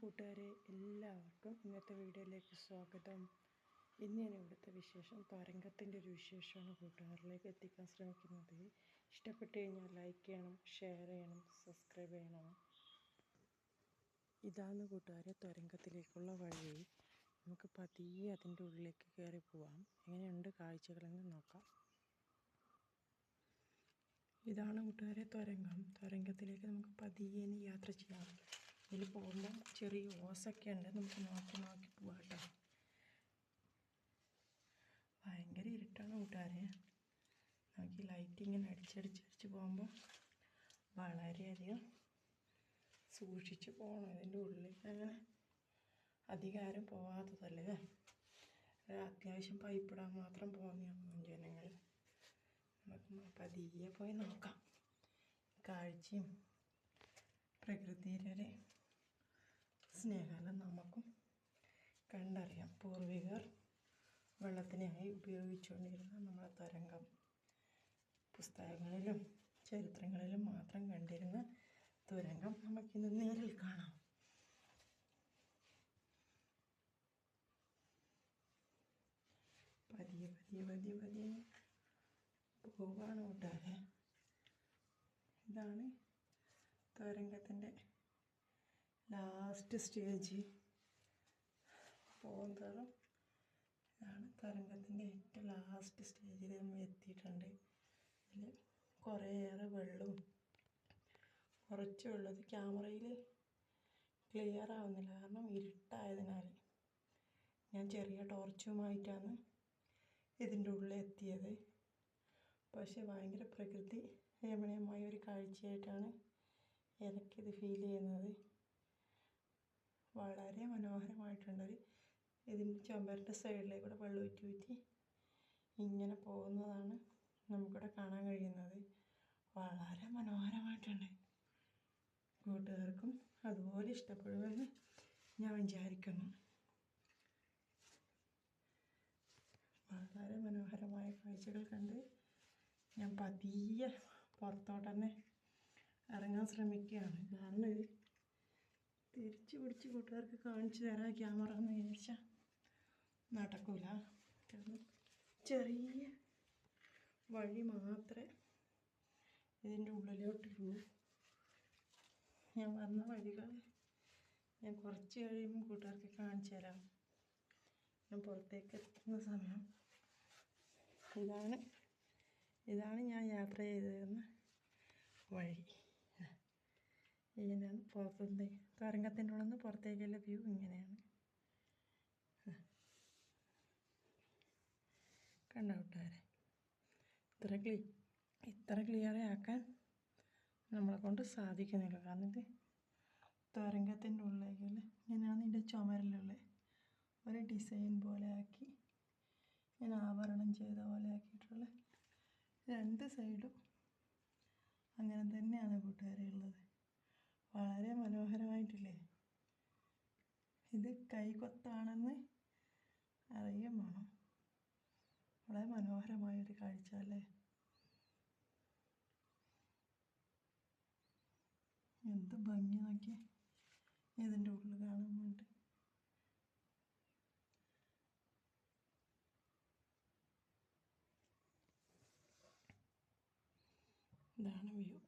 കൂട്ടുകാരെ എല്ലാവർക്കും ഇന്നത്തെ വീഡിയോയിലേക്ക് സ്വാഗതം. ഇന്ന് ഞാൻ ഇവിടുത്തെ വിശേഷം തരംഗത്തിന്റെ ഒരു വിശേഷമാണ് കൂട്ടുകാരിലേക്ക് എത്തിക്കാൻ ശ്രമിക്കുന്നത്. ഇഷ്ടപ്പെട്ട് കഴിഞ്ഞാൽ ലൈക്ക് ചെയ്യണം ഷെയർ ചെയ്യണം സബ്സ്ക്രൈബ് ചെയ്യണം. ഇതാണ് കൂട്ടുകാരെ തരംഗത്തിലേക്കുള്ള വഴി. നമുക്ക് പതിയെ അതിന്റെ ഉള്ളിലേക്ക് കയറി പോവാം. എങ്ങനെയുണ്ട് കാഴ്ചകളെന്ന് നോക്കാം. ഇതാണ് കൂട്ടുകാരെ തരംഗം. തരംഗത്തിലേക്ക് നമുക്ക് പതിയെ യാത്ര ചെയ്യാം. ഇതിൽ പോകുമ്പോൾ ചെറിയ ഓസൊക്കെ ഉണ്ട്. നമുക്ക് നോക്കി നോക്കി പോവാം കേട്ടോ. ഭയങ്കര ഇരുട്ടാണ് കൂട്ടുകാരെ. നോക്കി ലൈറ്റ് ഇങ്ങനെ അടിച്ചടിച്ചടിച്ച് പോകുമ്പോൾ വളരെയധികം സൂക്ഷിച്ച് പോകണം ഇതിന്റെ ഉള്ളിലേക്ക് അങ്ങനെ അധികാരം പോകാത്തതല്ലേ അത്യാവശ്യം പൈപ്പിടാൻ മാത്രം പോകുന്ന ജനങ്ങൾ നമുക്ക് പതിയെ പോയി നോക്കാം. കാഴ്ചയും പ്രകൃതിയിലെ സ്നേഹമെല്ലാം നമുക്കും കണ്ടറിയാം. പൂർവികർ വെള്ളത്തിനായി ഉപയോഗിച്ചുകൊണ്ടിരുന്ന നമ്മളെ തരംഗം പുസ്തകങ്ങളിലും ചരിത്രങ്ങളിലും മാത്രം കണ്ടിരുന്ന തുരങ്കം നമുക്കിന്ന് നേരിൽ കാണാം. പതിയെ പതിയെ പതിയെ പതിയെ പോവാണ് കൂട്ടാതെ ഇതാണ് തരംഗത്തിന്റെ ലാസ്റ്റ് സ്റ്റേജ്. പോകുന്നതും ഇതാണ് തരംഗത്തിന്റെ ഏറ്റവും ലാസ്റ്റ് സ്റ്റേജിൽ നമ്മൾ എത്തിയിട്ടുണ്ട്. അതിൽ കുറേയേറെ വെള്ളവും കുറച്ച് വെള്ളം ക്യാമറയിൽ ക്ലിയർ ആവുന്നില്ല. കാരണം ഇരുട്ടായതിനാൽ ഞാൻ ചെറിയ ടോർച്ചുമായിട്ടാണ് ഇതിന്റെ ഉള്ളിൽ എത്തിയത്. പക്ഷേ ഭയങ്കര പ്രകൃതി രമണീയമായ ഒരു കാഴ്ചയായിട്ടാണ് എനിക്കിത് ഫീൽ ചെയ്യുന്നത്. വളരെ മനോഹരമായിട്ടുണ്ടൊരു ഇതിന്റെ ചുമരിന്റെ സൈഡിലേക്കൂടെ വെള്ളം ഊറ്റി ഊറ്റി ഇങ്ങനെ പോകുന്നതാണ് നമുക്കിവിടെ കാണാൻ കഴിയുന്നത്. വളരെ മനോഹരമായിട്ടുണ്ട്. കൂട്ടുകാർക്കും അതുപോലെ ഇഷ്ടപ്പെടുമെന്ന് ഞാൻ വിചാരിക്കുന്നു. വളരെ മനോഹരമായ കാഴ്ചകൾ കണ്ട് ഞാൻ പതിയെ പുറത്തോട്ട് തന്നെ ഇറങ്ങാൻ ശ്രമിക്കുകയാണ്. കാരണം പിടിച്ച് കൂട്ടുകാർക്ക് കാണിച്ചു തരാം ക്യാമറ എന്ന് വിചാരിച്ചാൽ നടക്കൂല. കാരണം ചെറിയ വഴി മാത്രമേ ഇതിന്റെ ഉള്ളിലോട്ടുള്ളൂ ഞാൻ വന്ന വഴികൾ ഞാൻ കുറച്ച് കഴിയുമ്പോൾ കൂട്ടുകാർക്ക് കാണിച്ചു തരാം. ഞാൻ പുറത്തേക്ക് എത്തുന്ന സമയം. ഇതാണ് ഇതാണ് ഞാൻ യാത്ര ചെയ്തിരുന്ന വഴി. ഇങ്ങനെയാണ് പുറത്തുനിന്ന് തരംഗത്തിന്റെ ഉള്ളിൽ നിന്ന് പുറത്തേക്കുള്ള വ്യൂ ഇങ്ങനെയാണ്. കണ്ട കൂട്ടുകാരെ? ഇത്ര ക്ലീ ഇത്ര ക്ലിയർ ആക്കാൻ നമ്മളെ കൊണ്ട് സാധിക്കുന്നില്ല. കാരണം ഇത് തരംഗത്തിന്റെ ഉള്ളിലേക്ക് ഇങ്ങനെയാണ് ഇതിന്റെ ചുമരിലുള്ള ഒരു ഡിസൈൻ പോലെ ആക്കി ഞാൻ ആവരണം ചെയ്ത പോലെ ആക്കിയിട്ടുള്ള രണ്ട് സൈഡും അങ്ങനെ തന്നെയാണ് കൂട്ടുകാരെ ഉള്ളത്. വളരെ മനോഹരമായിട്ടില്ലേ? ഇത് കൈകൊത്താണെന്ന് അറിയാൻ വേണം. വളരെ മനോഹരമായൊരു കാഴ്ച അല്ലേ? എന്ത് ഭംഗി നോക്കി ഇതിന്റെ ഉള്ളിൽ കാണാൻ വേണ്ടി. ഇതാണ് വ്യൂ.